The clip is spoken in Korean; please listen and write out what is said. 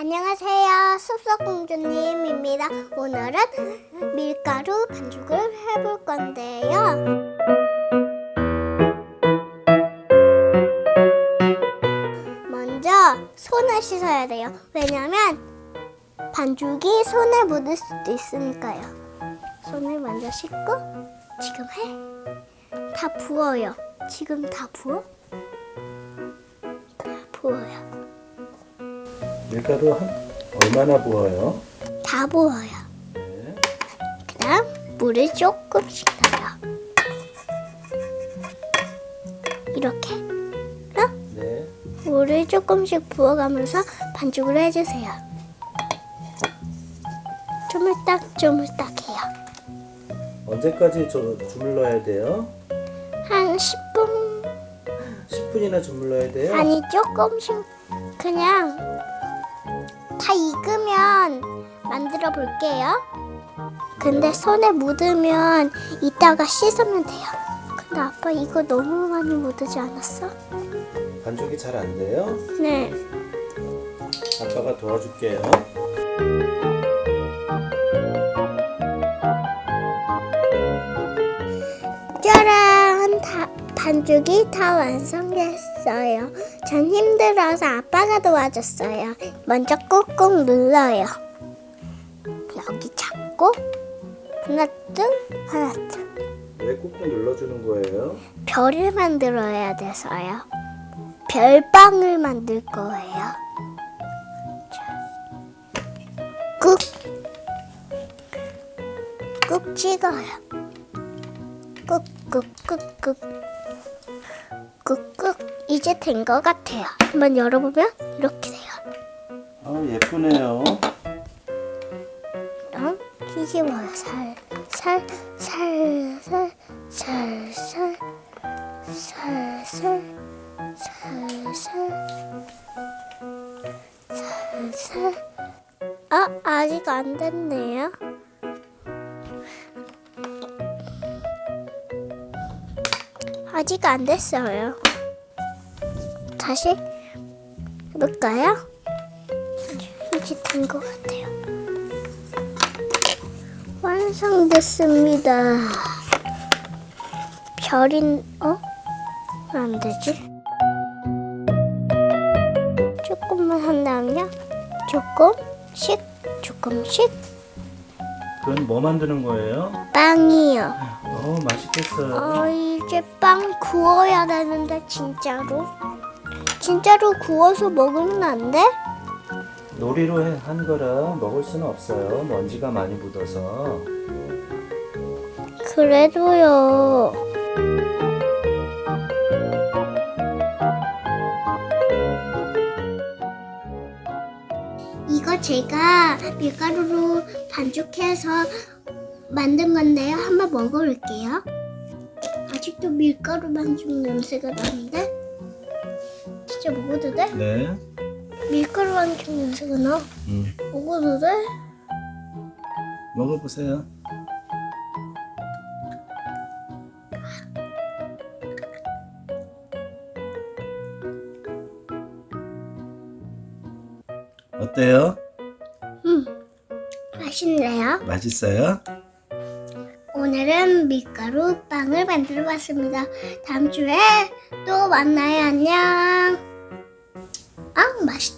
안녕하세요. 숲속공주님입니다. 오늘은 밀가루 반죽을 해볼 건데요. 먼저 손을 씻어야 돼요. 왜냐면 반죽이 손에 묻을 수도 있으니까요. 손을 먼저 씻고 지금 해. 다 부어요. 지금 다 부어? 다 부어요. 밀가루 한 얼마나 부어요? 다 부어요. 네. 그다음 물을 조금씩 넣어요. 이렇게 어? 네. 물을 조금씩 부어가면서 반죽을 해주세요. 조물딱 조물딱 해요. 언제까지 저 주물러야 돼요? 한 10분 10분이나 주물러야 돼요? 아니 조금씩 그냥 다 익으면 만들어 볼게요. 근데 손에 묻으면 이따가 씻으면 돼요. 근데 아빠 이거 너무 많이 묻지 않았어? 반죽이 잘 안 돼요? 네. 아빠가 도와줄게요. 반죽이 다 완성됐어요. 전 힘들어서 아빠가 도와줬어요. 먼저 꾹꾹 눌러요. 여기 잡고 하나 둘 하나 둘왜 꾹꾹 눌러주는 거예요? 별을 만들어야 돼서요. 별빵을 만들 거예요. 자, 꾹, 꾹 찍어요. 꾹, 꾹, 꾹, 꾹, 꾹꾹 이제 된 것 같아요. 한번 열어보면 이렇게 돼요. 아 예쁘네요. 그럼 뒤집어요. 살살 살살 살살 살살 살살 살살 아 아직 안 됐네요. 아직 안 됐어요. 다시 해볼까요? 이제 된 것 같아요. 완성됐습니다. 별인 어? 왜 안 되지? 조금만 한 다음요. 조금씩 조금씩 그건 뭐 만드는 거예요? 빵이요. 어 맛있겠어요. 어 이제 빵 구워야 되는데 진짜로 진짜로 구워서 먹으면 안 돼? 놀이로 해- 한 거라 먹을 수는 없어요. 먼지가 많이 묻어서. 그래도요. 이거 제가 밀가루로 반죽해서 만든 건데요. 한번 먹어볼게요. 아직도 밀가루 반죽 냄새가 나는데? 진짜 먹어도 돼? 네. 밀가루 반죽 냄새가 나. 음. 먹어도 돼? 먹어보세요. 어때요? 음, 맛있네요. 맛있어요? 오늘은 밀가루 빵을 만들어 봤습니다. 다음 주에 또 만나요. 안녕. 아, 맛있다.